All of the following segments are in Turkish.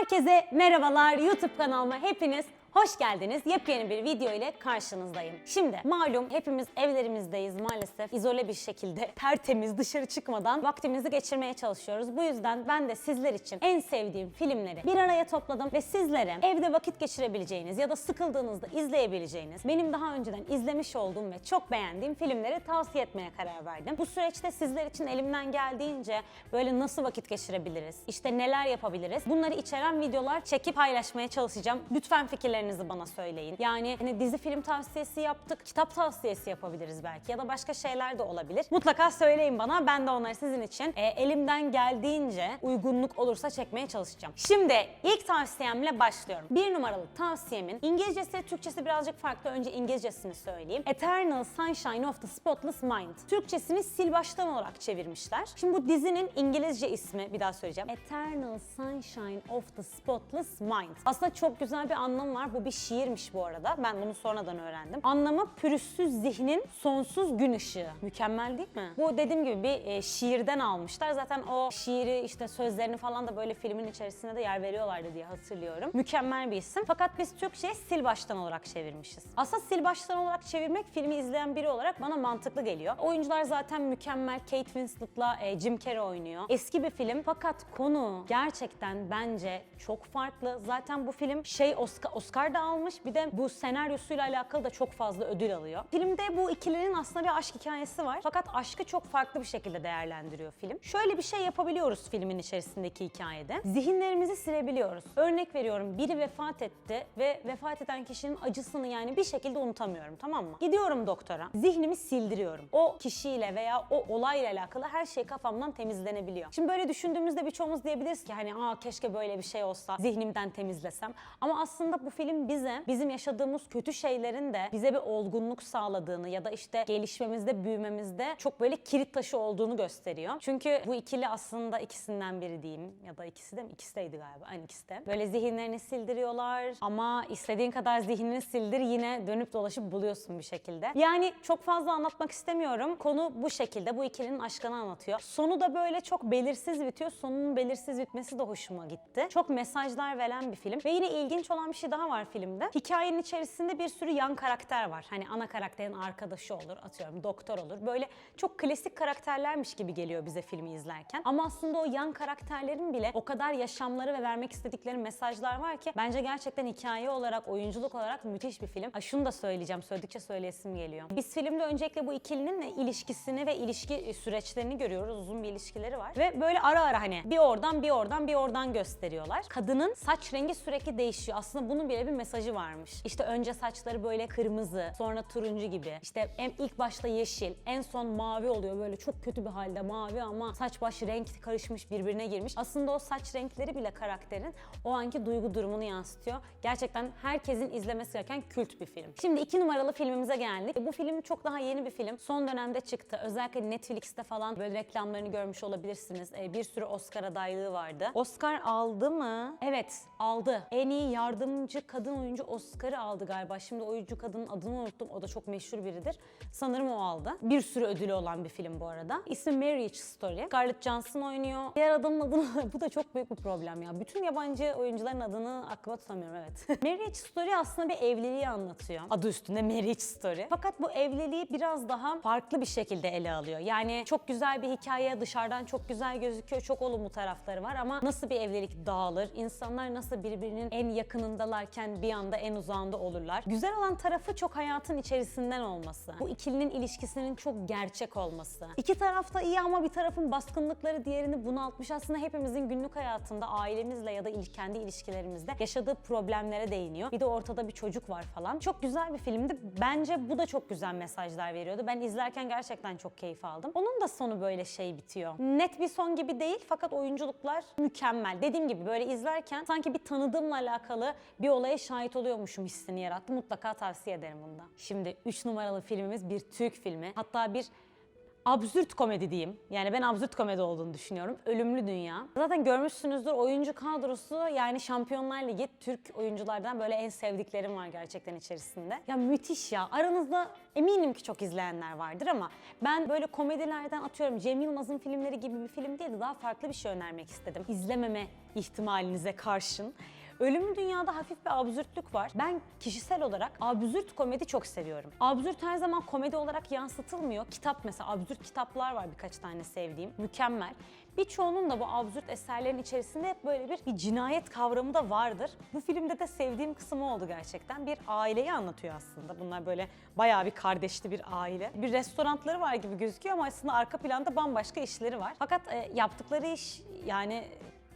Herkese merhabalar YouTube kanalıma hepiniz Hoş geldiniz. Yepyeni bir video ile karşınızdayım. Şimdi malum hepimiz evlerimizdeyiz maalesef. izole bir şekilde tertemiz dışarı çıkmadan vaktimizi geçirmeye çalışıyoruz. Bu yüzden ben de sizler için en sevdiğim filmleri bir araya topladım ve sizlere evde vakit geçirebileceğiniz ya da sıkıldığınızda izleyebileceğiniz benim daha önceden izlemiş olduğum ve çok beğendiğim filmleri tavsiye etmeye karar verdim. Bu süreçte sizler için elimden geldiğince böyle nasıl vakit geçirebiliriz, işte neler yapabiliriz bunları içeren videolar çekip paylaşmaya çalışacağım. Lütfen fikirlerinizi bana söyleyin. Yani hani dizi film tavsiyesi yaptık, kitap tavsiyesi yapabiliriz belki ya da başka şeyler de olabilir. Mutlaka söyleyin bana. Ben de onları sizin için e, elimden geldiğince uygunluk olursa çekmeye çalışacağım. Şimdi ilk tavsiyemle başlıyorum. Bir numaralı tavsiyemin İngilizcesi, Türkçesi birazcık farklı. Önce İngilizcesini söyleyeyim. Eternal Sunshine of the Spotless Mind. Türkçesini sil baştan olarak çevirmişler. Şimdi bu dizinin İngilizce ismi bir daha söyleyeceğim. Eternal Sunshine of the Spotless Mind. Aslında çok güzel bir anlamı var. Bu bir şiirmiş bu arada. Ben bunu sonradan öğrendim. Anlamı pürüzsüz zihnin sonsuz gün ışığı. Mükemmel değil mi? Bu dediğim gibi bir e, şiirden almışlar. Zaten o şiiri işte sözlerini falan da böyle filmin içerisinde de yer veriyorlardı diye hatırlıyorum. Mükemmel bir isim. Fakat biz Türkçe'ye sil baştan olarak çevirmişiz. Aslında sil baştan olarak çevirmek filmi izleyen biri olarak bana mantıklı geliyor. Oyuncular zaten mükemmel. Kate Winslet'la e, Jim Carrey oynuyor. Eski bir film fakat konu gerçekten bence çok farklı. Zaten bu film şey Oscar, Oscar da almış bir de bu senaryosuyla alakalı da çok fazla ödül alıyor. Filmde bu ikilinin aslında bir aşk hikayesi var. Fakat aşkı çok farklı bir şekilde değerlendiriyor film. Şöyle bir şey yapabiliyoruz filmin içerisindeki hikayede. Zihinlerimizi silebiliyoruz. Örnek veriyorum biri vefat etti ve vefat eden kişinin acısını yani bir şekilde unutamıyorum tamam mı? Gidiyorum doktora. Zihnimi sildiriyorum. O kişiyle veya o olayla alakalı her şey kafamdan temizlenebiliyor. Şimdi böyle düşündüğümüzde birçoğumuz diyebiliriz ki hani aa keşke böyle bir şey olsa zihnimden temizlesem. Ama aslında bu film bize bizim yaşadığımız kötü şeylerin de bize bir olgunluk sağladığını ya da işte gelişmemizde, büyümemizde çok böyle kilit taşı olduğunu gösteriyor. Çünkü bu ikili aslında ikisinden biri diyeyim ya da ikisi de mi? İkisiydi galiba. Aynı ikisi de. Böyle zihinlerini sildiriyorlar ama istediğin kadar zihnini sildir yine dönüp dolaşıp buluyorsun bir şekilde. Yani çok fazla anlatmak istemiyorum. Konu bu şekilde. Bu ikilinin aşkını anlatıyor. Sonu da böyle çok belirsiz bitiyor. Sonunun belirsiz bitmesi de hoşuma gitti. Çok mesajlar veren bir film. Ve yine ilginç olan bir şey daha var filmde. Hikayenin içerisinde bir sürü yan karakter var. Hani ana karakterin arkadaşı olur, atıyorum doktor olur. Böyle çok klasik karakterlermiş gibi geliyor bize filmi izlerken. Ama aslında o yan karakterlerin bile o kadar yaşamları ve vermek istedikleri mesajlar var ki bence gerçekten hikaye olarak, oyunculuk olarak müthiş bir film. Ha, şunu da söyleyeceğim, söyledikçe söyleyesim geliyor. Biz filmde öncelikle bu ikilinin ilişkisini ve ilişki süreçlerini görüyoruz. Uzun bir ilişkileri var. Ve böyle ara ara hani bir oradan bir oradan bir oradan gösteriyorlar. Kadının saç rengi sürekli değişiyor. Aslında bunun bile bir mesajı varmış. İşte önce saçları böyle kırmızı, sonra turuncu gibi. İşte en ilk başta yeşil, en son mavi oluyor. Böyle çok kötü bir halde mavi ama saç baş renk karışmış birbirine girmiş. Aslında o saç renkleri bile karakterin o anki duygu durumunu yansıtıyor. Gerçekten herkesin izlemesi gereken kült bir film. Şimdi iki numaralı filmimize geldik. Bu film çok daha yeni bir film. Son dönemde çıktı. Özellikle Netflix'te falan böyle reklamlarını görmüş olabilirsiniz. Ee, bir sürü Oscar adaylığı vardı. Oscar aldı mı? Evet, aldı. En iyi yardımcı kadın oyuncu Oscar'ı aldı galiba. Şimdi oyuncu kadının adını unuttum. O da çok meşhur biridir. Sanırım o aldı. Bir sürü ödülü olan bir film bu arada. İsmi Marriage Story. Scarlett Johansson oynuyor. Diğer adamın adını bu da çok büyük bir problem ya. Bütün yabancı oyuncuların adını aklıma tutamıyorum evet. Marriage Story aslında bir evliliği anlatıyor. Adı üstünde Marriage Story. Fakat bu evliliği biraz daha farklı bir şekilde ele alıyor. Yani çok güzel bir hikaye, dışarıdan çok güzel gözüküyor, çok olumlu tarafları var ama nasıl bir evlilik dağılır? İnsanlar nasıl birbirinin en yakınındalarken bir anda en uzağında olurlar? Güzel olan tarafı çok hayatın içerisinden olması. Bu ikilinin ilişkisinin çok gerçek olması. İki taraf da iyi ama bir tarafın baskınlıkları diğerini bunaltmış. Aslında hepimizin günlük hayatında ailemizle ya da kendi ilişkilerimizde yaşadığı problemlere değiniyor. Bir de ortada bir çocuk var falan. Çok güzel bir filmdi. Bence bu da çok güzel mesajlar veriyordu. Ben izlerken gerçekten çok keyif aldım. Onun da sonu böyle şey bitiyor. Net bir son gibi değil fakat oyunculuklar mükemmel. Dediğim gibi böyle izlerken sanki bir tanıdığımla alakalı bir olaya şahit oluyormuşum hissini yarattı. Mutlaka tavsiye ederim bunu da. Şimdi 3 numaralı filmimiz bir Türk filmi. Hatta bir absürt komedi diyeyim. Yani ben absürt komedi olduğunu düşünüyorum. Ölümlü Dünya. Zaten görmüşsünüzdür oyuncu kadrosu yani Şampiyonlar Ligi Türk oyunculardan böyle en sevdiklerim var gerçekten içerisinde. Ya müthiş ya. Aranızda eminim ki çok izleyenler vardır ama ben böyle komedilerden atıyorum Cem Yılmaz'ın filmleri gibi bir film değil de daha farklı bir şey önermek istedim. İzlememe ihtimalinize karşın. Ölümlü Dünya'da hafif bir absürtlük var. Ben kişisel olarak absürt komedi çok seviyorum. Absürt her zaman komedi olarak yansıtılmıyor. Kitap mesela absürt kitaplar var birkaç tane sevdiğim. Mükemmel. Birçoğunun da bu absürt eserlerin içerisinde böyle bir, bir cinayet kavramı da vardır. Bu filmde de sevdiğim kısmı oldu gerçekten. Bir aileyi anlatıyor aslında. Bunlar böyle bayağı bir kardeşli bir aile. Bir restoranları var gibi gözüküyor ama aslında arka planda bambaşka işleri var. Fakat e, yaptıkları iş yani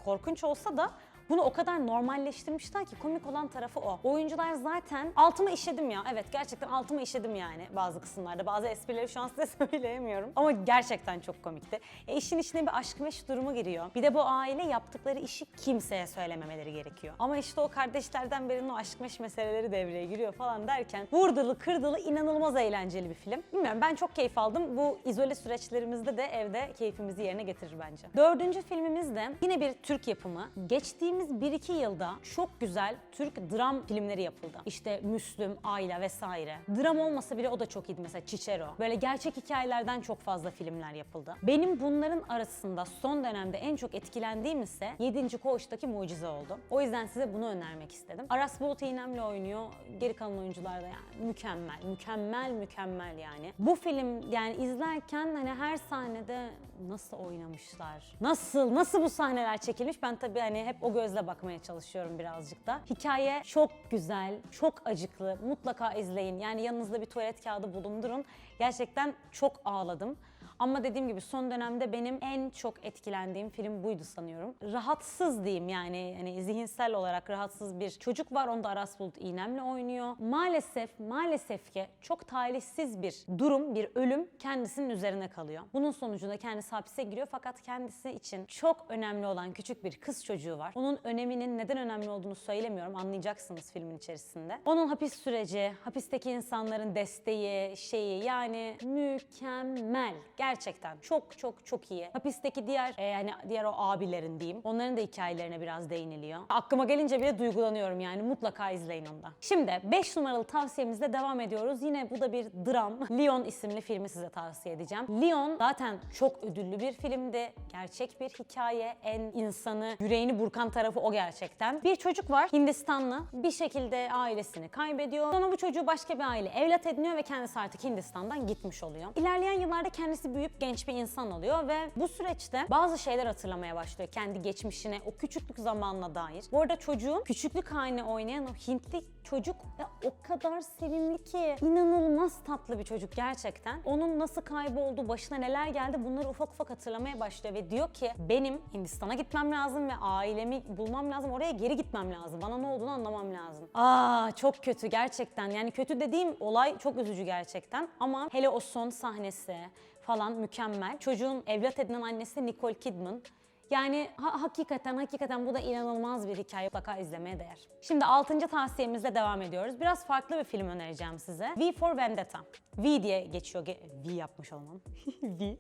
korkunç olsa da bunu o kadar normalleştirmişler ki komik olan tarafı o. Oyuncular zaten altıma işedim ya. Evet gerçekten altıma işedim yani bazı kısımlarda. Bazı esprileri şu an size söyleyemiyorum. Ama gerçekten çok komikti. E işin içine bir aşk meşk durumu giriyor. Bir de bu aile yaptıkları işi kimseye söylememeleri gerekiyor. Ama işte o kardeşlerden birinin o aşk meşk meseleleri devreye giriyor falan derken vurdılı kırdılı inanılmaz eğlenceli bir film. Bilmiyorum ben çok keyif aldım. Bu izole süreçlerimizde de evde keyfimizi yerine getirir bence. Dördüncü filmimiz de yine bir Türk yapımı. Geçtiğimiz 1-2 yılda çok güzel Türk dram filmleri yapıldı. İşte Müslüm, Ayla vesaire. Dram olmasa bile o da çok iyiydi mesela Çiçero. Böyle gerçek hikayelerden çok fazla filmler yapıldı. Benim bunların arasında son dönemde en çok etkilendiğim ise 7. Koğuş'taki Mucize oldu. O yüzden size bunu önermek istedim. Aras Bulut İynemli oynuyor. Geri kalan oyuncular da yani mükemmel, mükemmel, mükemmel yani. Bu film yani izlerken hani her sahnede nasıl oynamışlar? Nasıl, nasıl bu sahneler çekilmiş? Ben tabii hani hep o gözle bakmaya çalışıyorum birazcık da. Hikaye çok güzel, çok acıklı. Mutlaka izleyin. Yani yanınızda bir tuvalet kağıdı bulundurun. Gerçekten çok ağladım. Ama dediğim gibi son dönemde benim en çok etkilendiğim film buydu sanıyorum. Rahatsız diyeyim yani hani zihinsel olarak rahatsız bir çocuk var. Onda Aras Bulut İynemli oynuyor. Maalesef, maalesef ki çok talihsiz bir durum, bir ölüm kendisinin üzerine kalıyor. Bunun sonucunda kendisi hapise giriyor fakat kendisi için çok önemli olan küçük bir kız çocuğu var. Onun öneminin neden önemli olduğunu söylemiyorum. Anlayacaksınız filmin içerisinde. Onun hapis süreci, hapisteki insanların desteği, şeyi yani mükemmel. Gerçekten çok çok çok iyi. Hapisteki diğer e, yani diğer o abilerin diyeyim. Onların da hikayelerine biraz değiniliyor. Aklıma gelince bile duygulanıyorum yani. Mutlaka izleyin onu da. Şimdi 5 numaralı tavsiyemizle devam ediyoruz. Yine bu da bir dram. Leon isimli filmi size tavsiye edeceğim. Leon zaten çok ödüllü bir filmdi. Gerçek bir hikaye. En insanı, yüreğini burkan tarafı o gerçekten. Bir çocuk var Hindistanlı. Bir şekilde ailesini kaybediyor. Sonra bu çocuğu başka bir aile evlat ediniyor ve kendisi artık Hindistan'dan gitmiş oluyor. İlerleyen yıllarda kendisi büyüyüp genç bir insan oluyor ve bu süreçte bazı şeyler hatırlamaya başlıyor. Kendi geçmişine, o küçüklük zamanına dair. Bu arada çocuğun küçüklük halini oynayan o Hintli çocuk ya o kadar sevimli ki. inanılmaz tatlı bir çocuk gerçekten. Onun nasıl kayboldu, başına neler geldi bunları ufak ufak hatırlamaya başlıyor ve diyor ki benim Hindistan'a gitmem lazım ve ailemi bulmam lazım. Oraya geri gitmem lazım. Bana ne olduğunu anlamam lazım. Aa çok kötü gerçekten. Yani kötü dediğim olay çok üzücü gerçekten. Ama hele o son sahnesi falan mükemmel. Çocuğun evlat edinen annesi Nicole Kidman. Yani ha- hakikaten hakikaten bu da inanılmaz bir hikaye. Mutlaka izlemeye değer. Şimdi 6. tavsiyemizle devam ediyoruz. Biraz farklı bir film önereceğim size. V for Vendetta. V diye geçiyor. Ge- V yapmış olmam. v.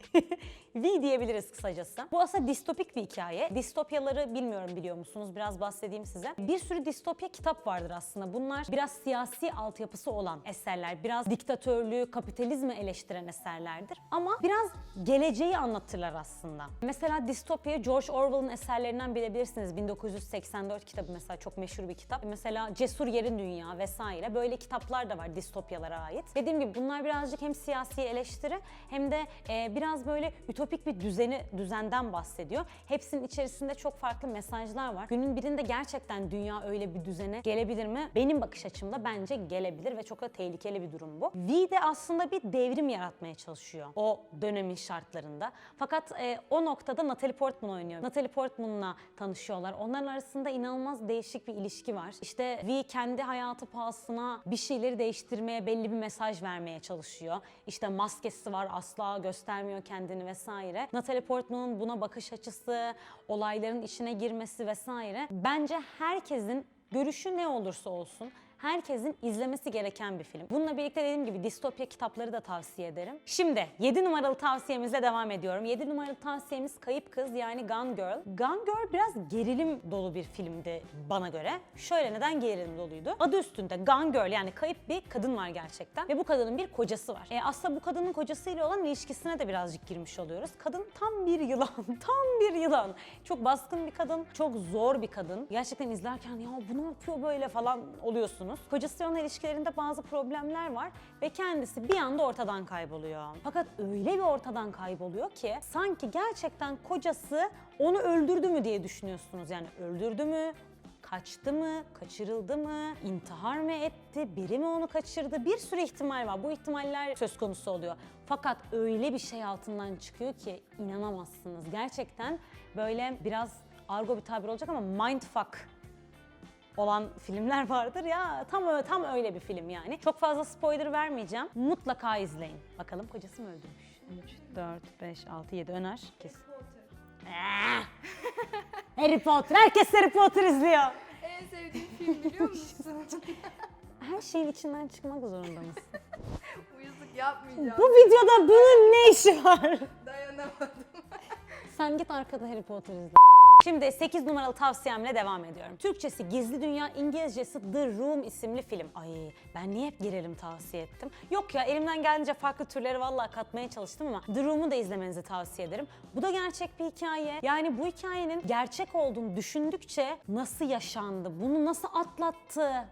v diyebiliriz kısacası. Bu aslında distopik bir hikaye. Distopyaları bilmiyorum biliyor musunuz? Biraz bahsedeyim size. Bir sürü distopya kitap vardır aslında. Bunlar biraz siyasi altyapısı olan eserler. Biraz diktatörlüğü, kapitalizmi eleştiren eserlerdir. Ama biraz geleceği anlatırlar aslında. Mesela distopya George Orwell'ın eserlerinden bilebilirsiniz. 1984 kitabı mesela çok meşhur bir kitap. Mesela Cesur Yerin Dünya vesaire böyle kitaplar da var distopyalara ait. Dediğim gibi bunlar birazcık hem siyasi eleştiri hem de e, biraz böyle ütopik bir düzeni düzenden bahsediyor. Hepsinin içerisinde çok farklı mesajlar var. Günün birinde gerçekten dünya öyle bir düzene gelebilir mi? Benim bakış açımda bence gelebilir ve çok da tehlikeli bir durum bu. V de aslında bir devrim yaratmaya çalışıyor o dönemin şartlarında. Fakat e, o noktada Natalie Portman oynuyor. Natalie Portman'la tanışıyorlar. Onların arasında inanılmaz değişik bir ilişki var. İşte V kendi hayatı pahasına bir şeyleri değiştirmeye, belli bir mesaj vermeye çalışıyor. İşte maskesi var, asla göstermiyor kendini vesaire. Natalie Portman'ın buna bakış açısı, olayların içine girmesi vesaire. Bence herkesin görüşü ne olursa olsun herkesin izlemesi gereken bir film. Bununla birlikte dediğim gibi distopya kitapları da tavsiye ederim. Şimdi 7 numaralı tavsiyemizle devam ediyorum. 7 numaralı tavsiyemiz Kayıp Kız yani Gone Girl. Gone Girl biraz gerilim dolu bir filmdi bana göre. Şöyle neden gerilim doluydu? Adı üstünde Gone Girl yani kayıp bir kadın var gerçekten. Ve bu kadının bir kocası var. E, aslında bu kadının kocasıyla olan ilişkisine de birazcık girmiş oluyoruz. Kadın tam bir yılan, tam bir yılan. Çok baskın bir kadın, çok zor bir kadın. Gerçekten izlerken ya bu ne yapıyor böyle falan oluyorsunuz. Kocasıyla olan ilişkilerinde bazı problemler var ve kendisi bir anda ortadan kayboluyor. Fakat öyle bir ortadan kayboluyor ki sanki gerçekten kocası onu öldürdü mü diye düşünüyorsunuz. Yani öldürdü mü, kaçtı mı, kaçırıldı mı, intihar mı etti, biri mi onu kaçırdı? Bir sürü ihtimal var. Bu ihtimaller söz konusu oluyor. Fakat öyle bir şey altından çıkıyor ki inanamazsınız. Gerçekten böyle biraz argo bir tabir olacak ama mindfuck olan filmler vardır ya tam ö- tam öyle bir film yani. Çok fazla spoiler vermeyeceğim. Mutlaka izleyin. Bakalım kocası mı öldürmüş? 3, 4, 5, 6, 7 Öner. Kes. Ah! Harry Potter. Herkes Harry Potter izliyor. En sevdiğim film biliyor musun? Her şeyin içinden çıkmak zorunda mısın? Uyuzluk yapmayacağım. Bu videoda bunun ne işi var? Dayanamadım. Sen git arkada Harry Potter izle. Şimdi 8 numaralı tavsiyemle devam ediyorum. Türkçesi Gizli Dünya, İngilizcesi The Room isimli film. Ay ben niye hep gerilim tavsiye ettim? Yok ya elimden geldiğince farklı türleri vallahi katmaya çalıştım ama The Room'u da izlemenizi tavsiye ederim. Bu da gerçek bir hikaye. Yani bu hikayenin gerçek olduğunu düşündükçe nasıl yaşandı, bunu nasıl atlattı,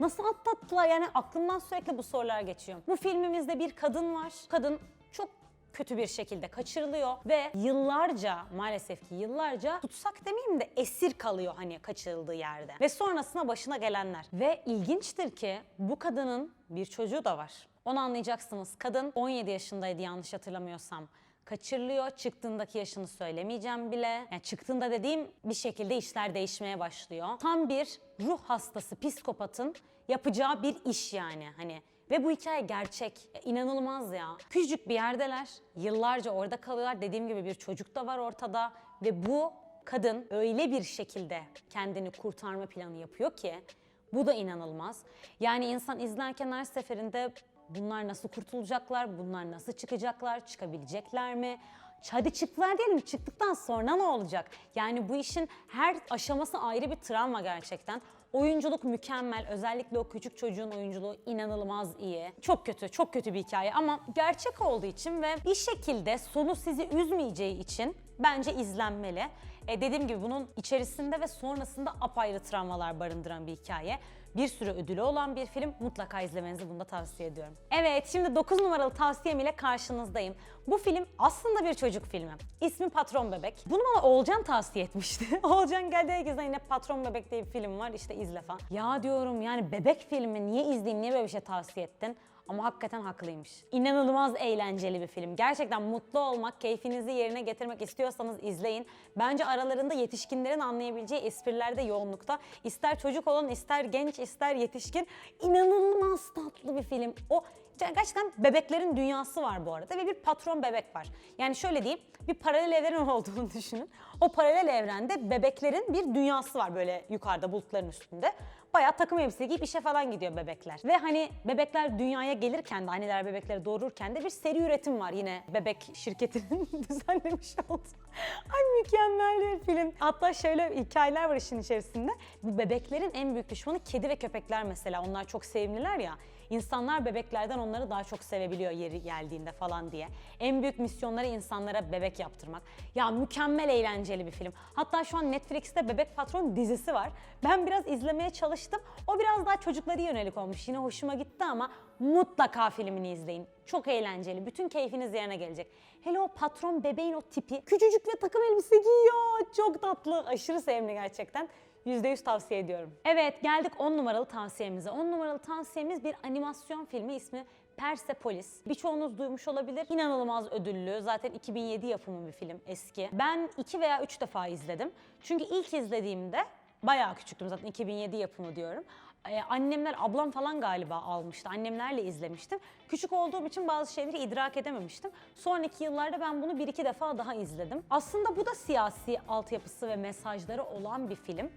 Nasıl atlattılar? Yani aklımdan sürekli bu sorular geçiyor. Bu filmimizde bir kadın var. Kadın çok kötü bir şekilde kaçırılıyor ve yıllarca maalesef ki yıllarca tutsak demeyeyim de esir kalıyor hani kaçırıldığı yerde. Ve sonrasında başına gelenler. Ve ilginçtir ki bu kadının bir çocuğu da var. Onu anlayacaksınız. Kadın 17 yaşındaydı yanlış hatırlamıyorsam kaçırılıyor. Çıktığındaki yaşını söylemeyeceğim bile. Yani çıktığında dediğim bir şekilde işler değişmeye başlıyor. Tam bir ruh hastası psikopatın yapacağı bir iş yani hani. Ve bu hikaye gerçek. Ya İnanılmaz ya. Küçücük bir yerdeler. Yıllarca orada kalıyorlar. Dediğim gibi bir çocuk da var ortada. Ve bu kadın öyle bir şekilde kendini kurtarma planı yapıyor ki bu da inanılmaz. Yani insan izlerken her seferinde bunlar nasıl kurtulacaklar, bunlar nasıl çıkacaklar, çıkabilecekler mi? Hadi çıktılar diyelim çıktıktan sonra ne olacak? Yani bu işin her aşaması ayrı bir travma gerçekten. Oyunculuk mükemmel. Özellikle o küçük çocuğun oyunculuğu inanılmaz iyi. Çok kötü, çok kötü bir hikaye ama gerçek olduğu için ve bir şekilde sonu sizi üzmeyeceği için bence izlenmeli. E, dediğim gibi bunun içerisinde ve sonrasında apayrı travmalar barındıran bir hikaye. Bir sürü ödülü olan bir film. Mutlaka izlemenizi bunu da tavsiye ediyorum. Evet, şimdi 9 numaralı tavsiyem ile karşınızdayım. Bu film aslında bir çocuk filmi. İsmi Patron Bebek. Bunu bana Oğulcan tavsiye etmişti. Oğulcan geldi herkese yine Patron Bebek diye bir film var işte izle falan. Ya diyorum yani bebek filmi niye izleyeyim, niye böyle bir şey tavsiye ettin? Ama hakikaten haklıymış. İnanılmaz eğlenceli bir film. Gerçekten mutlu olmak, keyfinizi yerine getirmek istiyorsanız izleyin. Bence aralarında yetişkinlerin anlayabileceği espriler de yoğunlukta. İster çocuk olun, ister genç, ister yetişkin. İnanılmaz tatlı bir film. O gerçekten bebeklerin dünyası var bu arada ve bir patron bebek var. Yani şöyle diyeyim, bir paralel evren olduğunu düşünün. O paralel evrende bebeklerin bir dünyası var böyle yukarıda bulutların üstünde. Bayağı takım elbise giyip işe falan gidiyor bebekler. Ve hani bebekler dünyaya gelirken de anneler bebekleri doğururken de bir seri üretim var yine bebek şirketinin düzenlemiş olduğu. Ay mükemmel bir film. Hatta şöyle hikayeler var işin içerisinde. Bu bebeklerin en büyük düşmanı kedi ve köpekler mesela. Onlar çok sevimliler ya. İnsanlar bebeklerden onları daha çok sevebiliyor yeri geldiğinde falan diye. En büyük misyonları insanlara bebek yaptırmak. Ya mükemmel eğlenceli bir film. Hatta şu an Netflix'te Bebek Patron dizisi var. Ben biraz izlemeye çalıştım. O biraz daha çocuklara yönelik olmuş. Yine hoşuma gitti ama mutlaka filmini izleyin. Çok eğlenceli. Bütün keyfiniz yerine gelecek. Hele o patron bebeğin o tipi. Küçücük ve takım elbise giyiyor. Çok tatlı. Aşırı sevimli gerçekten. %100 tavsiye ediyorum. Evet geldik 10 numaralı tavsiyemize. 10 numaralı tavsiyemiz bir animasyon filmi ismi Persepolis. Birçoğunuz duymuş olabilir. İnanılmaz ödüllü. Zaten 2007 yapımı bir film eski. Ben 2 veya 3 defa izledim. Çünkü ilk izlediğimde bayağı küçüktüm zaten 2007 yapımı diyorum. Ee, annemler, ablam falan galiba almıştı. Annemlerle izlemiştim. Küçük olduğum için bazı şeyleri idrak edememiştim. Sonraki yıllarda ben bunu bir iki defa daha izledim. Aslında bu da siyasi altyapısı ve mesajları olan bir film.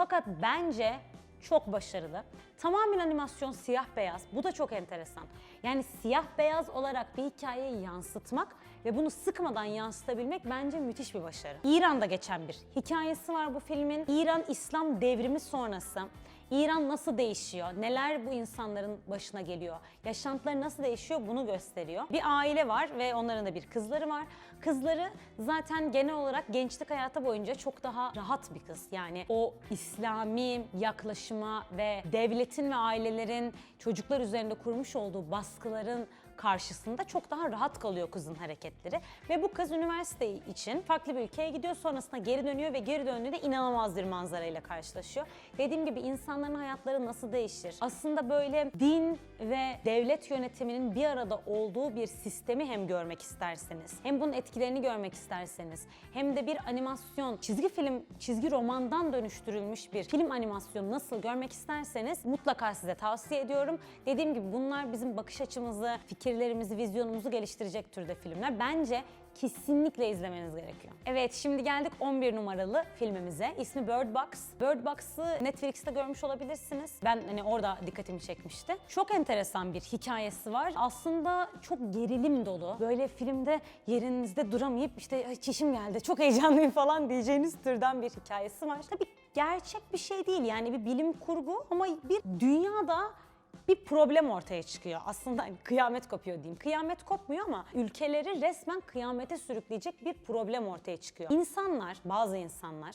Fakat bence çok başarılı. Tamamen animasyon siyah beyaz. Bu da çok enteresan. Yani siyah beyaz olarak bir hikayeyi yansıtmak ve bunu sıkmadan yansıtabilmek bence müthiş bir başarı. İran'da geçen bir hikayesi var bu filmin. İran İslam devrimi sonrası İran nasıl değişiyor? Neler bu insanların başına geliyor? Yaşantıları nasıl değişiyor? Bunu gösteriyor. Bir aile var ve onların da bir kızları var. Kızları zaten genel olarak gençlik hayatı boyunca çok daha rahat bir kız. Yani o İslami yaklaşıma ve devletin ve ailelerin çocuklar üzerinde kurmuş olduğu baskıların karşısında çok daha rahat kalıyor kızın hareketleri. Ve bu kız üniversite için farklı bir ülkeye gidiyor. Sonrasında geri dönüyor ve geri döndüğünde inanılmaz bir manzarayla karşılaşıyor. Dediğim gibi insanların hayatları nasıl değişir? Aslında böyle din ve devlet yönetiminin bir arada olduğu bir sistemi hem görmek isterseniz, hem bunun etkilerini görmek isterseniz, hem de bir animasyon, çizgi film, çizgi romandan dönüştürülmüş bir film animasyonu nasıl görmek isterseniz mutlaka size tavsiye ediyorum. Dediğim gibi bunlar bizim bakış açımızı, fikirlerimizi, vizyonumuzu geliştirecek türde filmler. Bence kesinlikle izlemeniz gerekiyor. Evet şimdi geldik 11 numaralı filmimize. İsmi Bird Box. Bird Box'ı Netflix'te görmüş olabilirsiniz. Ben hani orada dikkatimi çekmişti. Çok enteresan bir hikayesi var. Aslında çok gerilim dolu. Böyle filmde yerinizde duramayıp işte "Ay, çişim geldi, çok heyecanlıyım falan diyeceğiniz türden bir hikayesi var. Tabii gerçek bir şey değil yani bir bilim kurgu ama bir dünyada bir problem ortaya çıkıyor. Aslında hani kıyamet kopuyor diyeyim. Kıyamet kopmuyor ama ülkeleri resmen kıyamete sürükleyecek bir problem ortaya çıkıyor. İnsanlar, bazı insanlar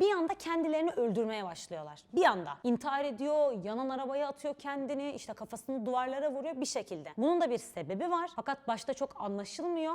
bir anda kendilerini öldürmeye başlıyorlar. Bir anda intihar ediyor, yanan arabaya atıyor kendini, işte kafasını duvarlara vuruyor bir şekilde. Bunun da bir sebebi var fakat başta çok anlaşılmıyor.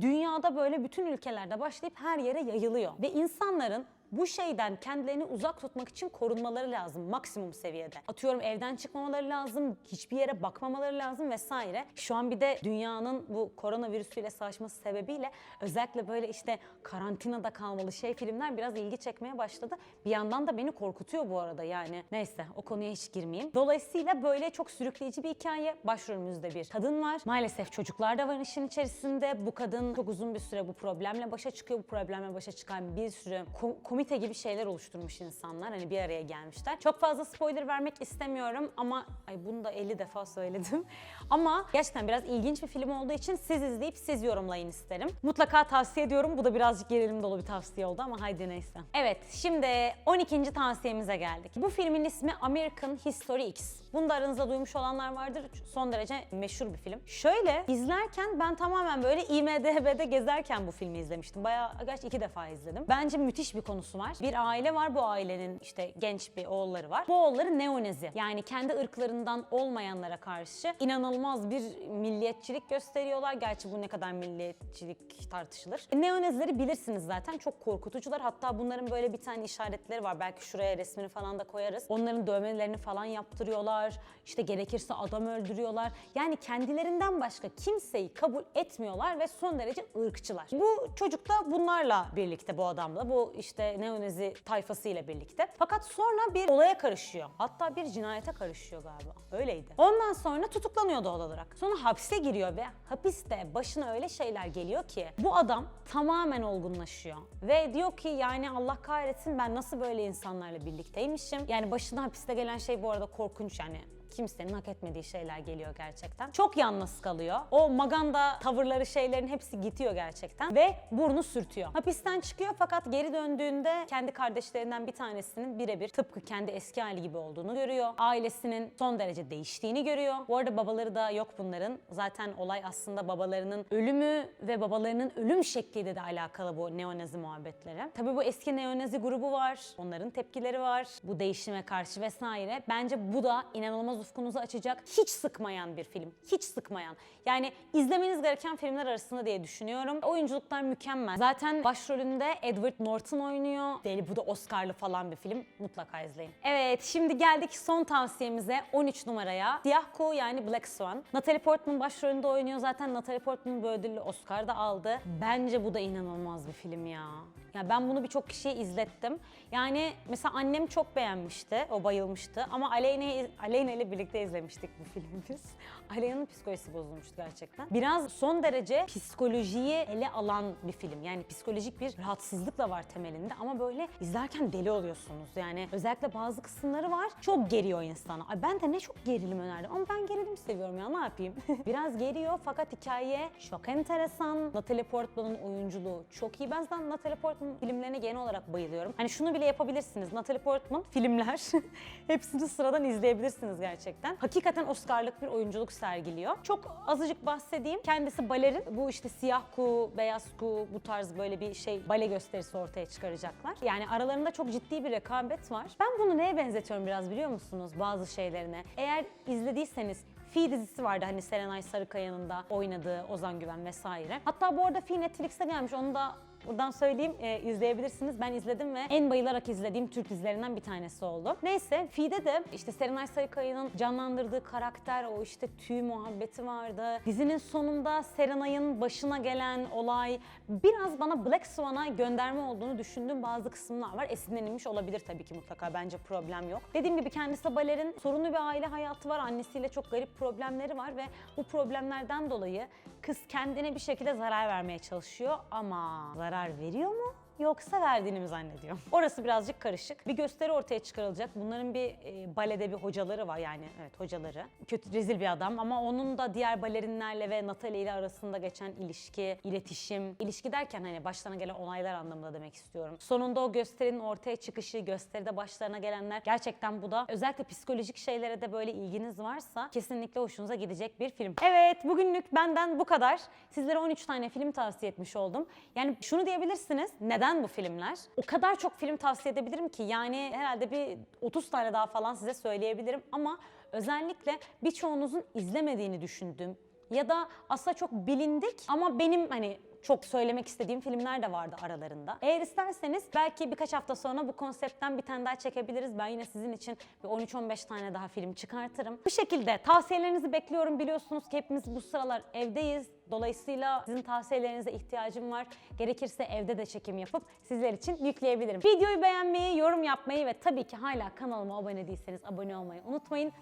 Dünyada böyle bütün ülkelerde başlayıp her yere yayılıyor. Ve insanların bu şeyden kendilerini uzak tutmak için korunmaları lazım maksimum seviyede. Atıyorum evden çıkmamaları lazım, hiçbir yere bakmamaları lazım vesaire. Şu an bir de dünyanın bu koronavirüsüyle savaşması sebebiyle özellikle böyle işte karantinada kalmalı şey filmler biraz ilgi çekmeye başladı. Bir yandan da beni korkutuyor bu arada yani. Neyse o konuya hiç girmeyeyim. Dolayısıyla böyle çok sürükleyici bir hikaye. Başrolümüzde bir kadın var. Maalesef çocuklar da var işin içerisinde. Bu kadın çok uzun bir süre bu problemle başa çıkıyor. Bu problemle başa çıkan bir sürü ko- komite gibi şeyler oluşturmuş insanlar. Hani bir araya gelmişler. Çok fazla spoiler vermek istemiyorum ama ay bunu da 50 defa söyledim. Ama gerçekten biraz ilginç bir film olduğu için siz izleyip siz yorumlayın isterim. Mutlaka tavsiye ediyorum. Bu da birazcık gerilim dolu bir tavsiye oldu ama haydi neyse. Evet şimdi 12. tavsiyemize geldik. Bu filmin ismi American History X. Bunu da aranızda duymuş olanlar vardır. Son derece meşhur bir film. Şöyle izlerken ben tamamen böyle IMDB'de gezerken bu filmi izlemiştim. Bayağı gerçi iki defa izledim. Bence müthiş bir konusu var. Bir aile var. Bu ailenin işte genç bir oğulları var. Bu oğulları neonezi. Yani kendi ırklarından olmayanlara karşı inanılmaz bir milliyetçilik gösteriyorlar. Gerçi bu ne kadar milliyetçilik tartışılır. E, Neonezileri bilirsiniz zaten. Çok korkutucular. Hatta bunların böyle bir tane işaretleri var. Belki şuraya resmini falan da koyarız. Onların dövmelerini falan yaptırıyorlar. İşte gerekirse adam öldürüyorlar. Yani kendilerinden başka kimseyi kabul etmiyorlar ve son derece ırkçılar. Bu çocuk da bunlarla birlikte bu adamla. Bu işte neonezi tayfasıyla birlikte. Fakat sonra bir olaya karışıyor. Hatta bir cinayete karışıyor galiba. Öyleydi. Ondan sonra tutuklanıyor doğal olarak. Sonra hapse giriyor ve hapiste başına öyle şeyler geliyor ki bu adam tamamen olgunlaşıyor. Ve diyor ki yani Allah kahretsin ben nasıl böyle insanlarla birlikteymişim. Yani başına hapiste gelen şey bu arada korkunç yani kimsenin hak etmediği şeyler geliyor gerçekten. Çok yalnız kalıyor. O maganda tavırları şeylerin hepsi gidiyor gerçekten ve burnu sürtüyor. Hapisten çıkıyor fakat geri döndüğünde kendi kardeşlerinden bir tanesinin birebir tıpkı kendi eski hali gibi olduğunu görüyor. Ailesinin son derece değiştiğini görüyor. Bu arada babaları da yok bunların. Zaten olay aslında babalarının ölümü ve babalarının ölüm şekliyle de alakalı bu neonazi muhabbetleri. Tabii bu eski neonazi grubu var. Onların tepkileri var. Bu değişime karşı vesaire. Bence bu da inanılmaz ufkunuzu açacak. Hiç sıkmayan bir film. Hiç sıkmayan. Yani izlemeniz gereken filmler arasında diye düşünüyorum. Oyunculuklar mükemmel. Zaten başrolünde Edward Norton oynuyor. Deli bu da Oscar'lı falan bir film. Mutlaka izleyin. Evet şimdi geldik son tavsiyemize 13 numaraya. Siyah yani Black Swan. Natalie Portman başrolünde oynuyor. Zaten Natalie Portman bu ödüllü Oscar da aldı. Bence bu da inanılmaz bir film ya. Ya ben bunu birçok kişiye izlettim. Yani mesela annem çok beğenmişti, o bayılmıştı. Ama Aleyna, Aleyna ile birlikte izlemiştik bu filmi biz. Aleyna'nın psikolojisi bozulmuştu gerçekten. Biraz son derece psikolojiyi ele alan bir film. Yani psikolojik bir rahatsızlık da var temelinde ama böyle izlerken deli oluyorsunuz. Yani özellikle bazı kısımları var. Çok geriyor insanı. Ay ben de ne çok gerilim önerdim ama ben gerilim seviyorum ya ne yapayım. Biraz geriyor fakat hikaye çok enteresan. Natalie Portman'ın oyunculuğu çok iyi. Ben zaten Natalie Portman filmlerine genel olarak bayılıyorum. Hani şunu bile yapabilirsiniz. Natalie Portman filmler hepsini sıradan izleyebilirsiniz gerçekten. Hakikaten Oscar'lık bir oyunculuk sergiliyor. Çok azıcık bahsedeyim. Kendisi balerin. Bu işte siyah kuğu, beyaz kuğu bu tarz böyle bir şey bale gösterisi ortaya çıkaracaklar. Yani aralarında çok ciddi bir rekabet var. Ben bunu neye benzetiyorum biraz biliyor musunuz bazı şeylerine? Eğer izlediyseniz Fi dizisi vardı hani Serenay Sarıkaya'nın da oynadığı Ozan Güven vesaire. Hatta bu arada Fi Netflix'te gelmiş onu da Buradan söyleyeyim e, izleyebilirsiniz. Ben izledim ve en bayılarak izlediğim Türk dizilerinden bir tanesi oldu. Neyse Fi'de de işte Serenay Sarıkaya'nın canlandırdığı karakter o işte tüy muhabbeti vardı. Dizinin sonunda Serenay'ın başına gelen olay biraz bana Black Swan'a gönderme olduğunu düşündüğüm bazı kısımlar var. Esinlenilmiş olabilir tabii ki mutlaka bence problem yok. Dediğim gibi kendisi balerin sorunlu bir aile hayatı var. Annesiyle çok garip problemleri var ve bu problemlerden dolayı kız kendine bir şekilde zarar vermeye çalışıyor ama zarar veriyor mu? Yoksa verdiğini mi zannediyor? Orası birazcık karışık. Bir gösteri ortaya çıkarılacak. Bunların bir e, balede bir hocaları var yani evet hocaları. Kötü rezil bir adam ama onun da diğer balerinlerle ve Natalie ile arasında geçen ilişki, iletişim, ilişki derken hani başlarına gelen olaylar anlamında demek istiyorum. Sonunda o gösterinin ortaya çıkışı, gösteride başlarına gelenler gerçekten bu da özellikle psikolojik şeylere de böyle ilginiz varsa kesinlikle hoşunuza gidecek bir film. Evet bugünlük benden bu kadar. Sizlere 13 tane film tavsiye etmiş oldum. Yani şunu diyebilirsiniz. Neden bu filmler? O kadar çok film tavsiye edebilirim ki yani herhalde bir 30 tane daha falan size söyleyebilirim ama özellikle birçoğunuzun izlemediğini düşündüğüm ya da aslında çok bilindik ama benim hani çok söylemek istediğim filmler de vardı aralarında. Eğer isterseniz belki birkaç hafta sonra bu konseptten bir tane daha çekebiliriz. Ben yine sizin için bir 13-15 tane daha film çıkartırım. Bu şekilde tavsiyelerinizi bekliyorum. Biliyorsunuz ki hepimiz bu sıralar evdeyiz. Dolayısıyla sizin tavsiyelerinize ihtiyacım var. Gerekirse evde de çekim yapıp sizler için yükleyebilirim. Videoyu beğenmeyi, yorum yapmayı ve tabii ki hala kanalıma abone değilseniz abone olmayı unutmayın.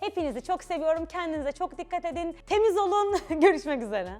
Hepinizi çok seviyorum. Kendinize çok dikkat edin. Temiz olun. Görüşmek üzere.